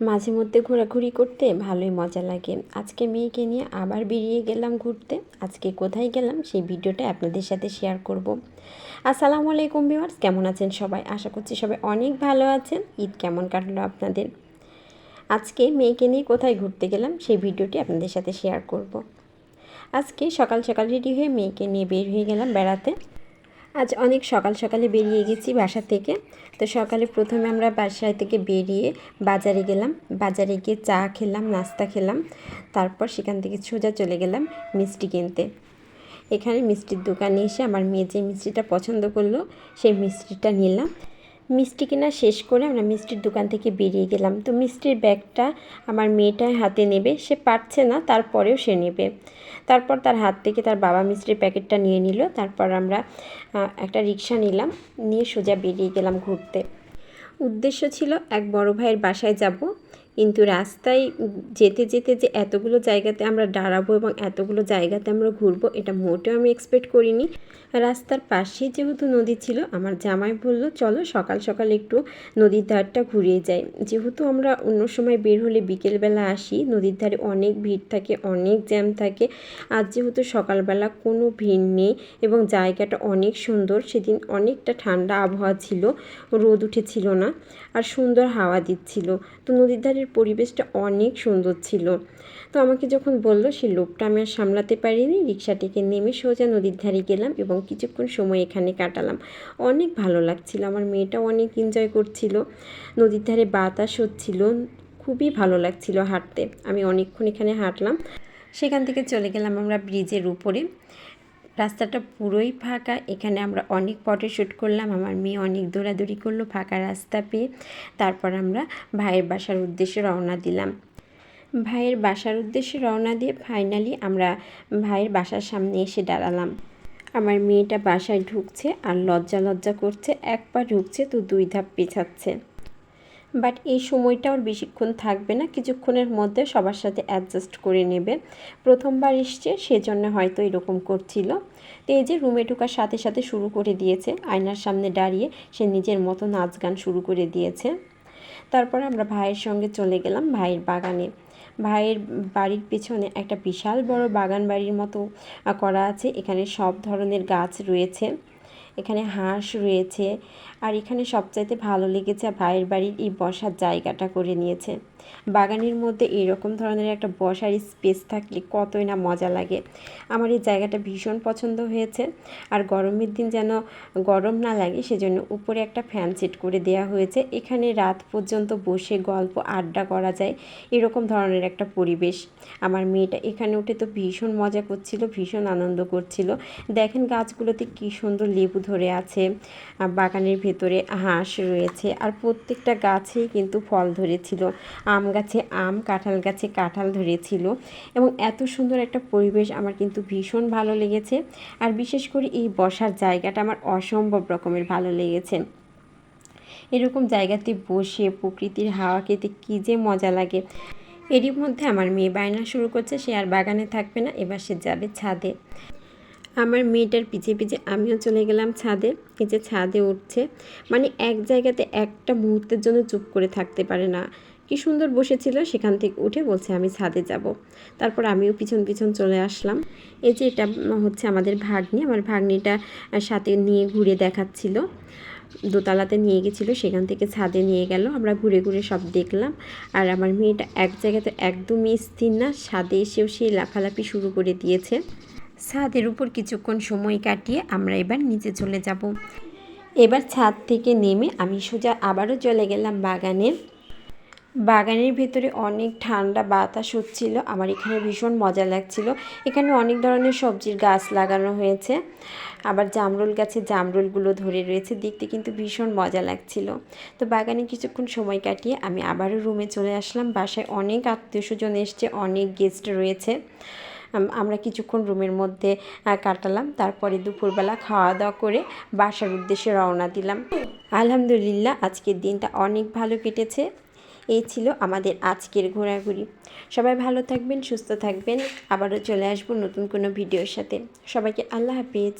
মাঝে মধ্যে ঘোরাঘুরি করতে ভালোই মজা লাগে। আজকে মেয়েকে নিয়ে আবার বেরিয়ে গেলাম ঘুরতে। আজকে কোথায় গেলাম সেই ভিডিওটা আপনাদের সাথে শেয়ার করব। আসসালামু আলাইকুম ভিউয়ার্স কেমন আছেন সবাই? আশা করছি সবাই অনেক ভালো আছেন। ঈদ কেমন কাটলো আপনাদের? আজকে মেয়েকে নিয়ে কোথায় ঘুরতে গেলাম সেই ভিডিওটি আপনাদের সাথে শেয়ার করব। আজকে সকাল সকাল রেডি হয়ে মেয়েকে নিয়ে বের হয়ে গেলাম বেড়াতে। আজ অনেক সকাল সকালে বেরিয়ে গেছি বাসা থেকে। তো সকালে প্রথমে আমরা বাসায় থেকে বেরিয়ে বাজারে গেলাম। বাজারে গিয়ে চা খেলাম, নাস্তা খেলাম। তারপর সেখান থেকে সোজা চলে গেলাম মিষ্টি কিনতে। এখানে মিষ্টির দোকানে এসে আমার মেয়ে যে মিষ্টিটা পছন্দ করল, সেই মিষ্টিটা নিলাম। মিষ্টি কেনা শেষ করে আমরা মিষ্টির দোকান থেকে বেরিয়ে গেলাম। তো মিষ্টির ব্যাগটা আমার মেয়েটাই হাতে নেবে, সে পারছে না, তারপরেও সে নেবে। তারপর তার হাত থেকে তার বাবা মিষ্টির প্যাকেটটা নিয়ে নিল। তারপর আমরা একটা রিক্সা নিলাম, নিয়ে সোজা বেরিয়ে গেলাম ঘুরতে। উদ্দেশ্য ছিল এক বড় ভাইয়ের বাসায় যাব। কিন্তু রাস্তায় যেতে যেতে যে এতগুলো জায়গাতে আমরা দাঁড়াবো এবং এতগুলো জায়গাতে আমরা ঘুরবো, এটা মোটেও আমি এক্সপেক্ট করিনি। রাস্তার পাশেই যেহেতু নদী ছিল, আমার জামাই বলল, চলো সকাল সকাল একটু নদীর ধারটা ঘুরিয়ে যাই। যেহেতু আমরা অন্য সময় বের হলে বিকেলবেলা আসি, নদীর ধারে অনেক ভিড় থাকে, অনেক জ্যাম থাকে। আজ যেহেতু সকালবেলা কোনো ভিড় নেই এবং জায়গাটা অনেক সুন্দর, সেদিন অনেকটা ঠান্ডা আবহাওয়া ছিল, রোদ উঠেছিল না, আর সুন্দর হাওয়া দিচ্ছিল। তো নদীর ধারের পরিবেশটা অনেক সুন্দর ছিল। তো আমাকে যখন বলল সেই লোকটা আমি আর সামলাতে পারিনি রিক্সাটিকে নেমে সোজা নদীর ধারে গেলাম এবং কিছুক্ষণ সময় এখানে কাটালাম। অনেক ভালো লাগছিল, আমার মেয়েটাও অনেক এনজয় করছিল। নদীর ধারে বাতাস হচ্ছিল, খুবই ভালো লাগছিল হাঁটতে। আমি অনেকক্ষণ এখানে হাঁটলাম। সেখান থেকে চলে গেলাম আমরা ব্রিজের উপরে। রাস্তাটা পুরোই ফাঁকা। এখানে আমরা অনেক ফটো শ্যুট করলাম। আমার মেয়ে অনেক দৌড়াদৌড়ি করল ফাঁকা রাস্তা পেয়ে। তারপর আমরা ভাইয়ের বাসার উদ্দেশ্যে রওনা দিলাম। ভাইয়ের বাসার উদ্দেশ্যে রওনা দিয়ে ফাইনালি আমরা ভাইয়ের বাসার সামনে এসে দাঁড়ালাম। আমার মেয়েটা বাসায় ঢুকছে আর লজ্জা লজ্জা করছে। এক পা ঢুকছে তো দুই ধাপ পেছাচ্ছে। বাট এই সময়টা ওর বেশিক্ষণ থাকবে না, কিছুক্ষণের মধ্যে সবার সাথে অ্যাডজাস্ট করে নেবে। প্রথমবার এসছে, সেজন্য হয়তো এরকম করছিল। তো এই যে রুমে ঢোকার সাথে সাথে শুরু করে দিয়েছে, আয়নার সামনে দাঁড়িয়ে সে নিজের মতো নাচ গান শুরু করে দিয়েছে। তারপর আমরা ভাইয়ের সঙ্গে চলে গেলাম ভাইয়ের বাগানে। ভাইয়ের বাড়ির পেছনে একটা বিশাল বড় বাগান বাড়ির মতো করা আছে। এখানে সব ধরনের গাছ রয়েছে। এখানে হাঁস রয়েছে আর এখানে সবচাইতে ভালো লেগেছে ভাইয়ের বাড়ির এই বসার জায়গাটা করে নিয়েছে। বাগানের মধ্যে এরকম ধরনের একটা বসার স্পেস থাকলে কতই না মজা লাগে। আমার এই জায়গাটা ভীষণ পছন্দ হয়েছে আর গরমের দিন যেন গরম না লাগে সেজন্য উপরে একটা ফ্যান সেট করে দেওয়া হয়েছে। এখানে রাত পর্যন্ত বসে গল্প আড্ডা করা যায়, এরকম ধরনের একটা পরিবেশ। আমার মেয়েটা এখানে উঠে তো ভীষণ মজা করছিল, ভীষণ আনন্দ করছিল। দেখেন গাছগুলোতে কী সুন্দর লেবু ধরে আছে। বাগানের ভেতরে হাঁস রয়েছে। আর প্রত্যেকটা গাছেই কিন্তু ফল ধরেছিল। আম গাছে আম, কাঁঠাল গাছে কাঁঠাল ধরেছিল। এবং এত সুন্দর একটা পরিবেশ আমার কিন্তু ভীষণ ভালো লেগেছে। আর বিশেষ করে এই বসার জায়গাটা আমার অসম্ভব রকমের ভালো লেগেছে। এরকম জায়গাতে বসে প্রকৃতির হাওয়া খেতে কী যে মজা লাগে। এরই মধ্যে আমার মেয়ে বায়না শুরু করছে, সে আর বাগানে থাকবে না, এবার সে যাবে ছাদে। আমার মেয়েটার পিছিয়ে পিছিয়ে আমিও চলে গেলাম ছাদে। এই যে ছাদে উঠছে। মানে এক জায়গাতে একটা মুহূর্তের জন্য চুপ করে থাকতে পারে না। কি সুন্দর বসেছিল, সেখান থেকে উঠে বলছে, আমি ছাদে যাব। তারপর আমিও পিছন পিছন চলে আসলাম। এই যে এটা হচ্ছে আমাদের ভাগ্নি। আমার ভাগ্নিটা সাথে নিয়ে ঘুরে দেখাচ্ছিল। দোতলাতে নিয়ে গেছিল, সেখান থেকে ছাদে নিয়ে গেল। আমরা ঘুরে ঘুরে সব দেখলাম। আর আমার মেয়েটা এক জায়গাতে একদমই স্থির না। ছাদে এসেও সে লাফালাফি শুরু করে দিয়েছে। ছাদের উপর কিছুক্ষণ সময় কাটিয়ে আমরা এবার নিচে চলে যাব। এবার ছাদ থেকে নেমে আমি সোজা আবারও চলে গেলাম বাগানে। বাগানের ভেতরে অনেক ঠান্ডা বাতাস হচ্ছিল, আমার এখানে ভীষণ মজা লাগছিল। এখানে অনেক ধরনের সবজির গাছ লাগানো হয়েছে, আবার জামরুল গাছে জামরুলগুলো ধরে রয়েছে, দেখতে কিন্তু ভীষণ মজা লাগছিল। তো বাগানে কিছুক্ষণ সময় কাটিয়ে আমি আবারও রুমে চলে আসলাম, বাসায় অনেক আত্মীয় স্বজন এসছে, অনেক গেস্ট রয়েছে। আমরা কিছুক্ষণ রুমের মধ্যে কাটালাম। তারপরে দুপুরবেলা খাওয়া দাওয়া করে বাসার উদ্দেশ্যে রওনা দিলাম। আলহামদুলিল্লাহ, আজকের দিনটা অনেক ভালো কেটেছে। এই ছিল আমাদের আজকের ঘোরাঘুরি। সবাই ভালো থাকবেন, সুস্থ থাকবেন। আবারও চলে আসব নতুন কোনো ভিডিওর সাথে। সবাইকে আল্লাহ হাফিজ।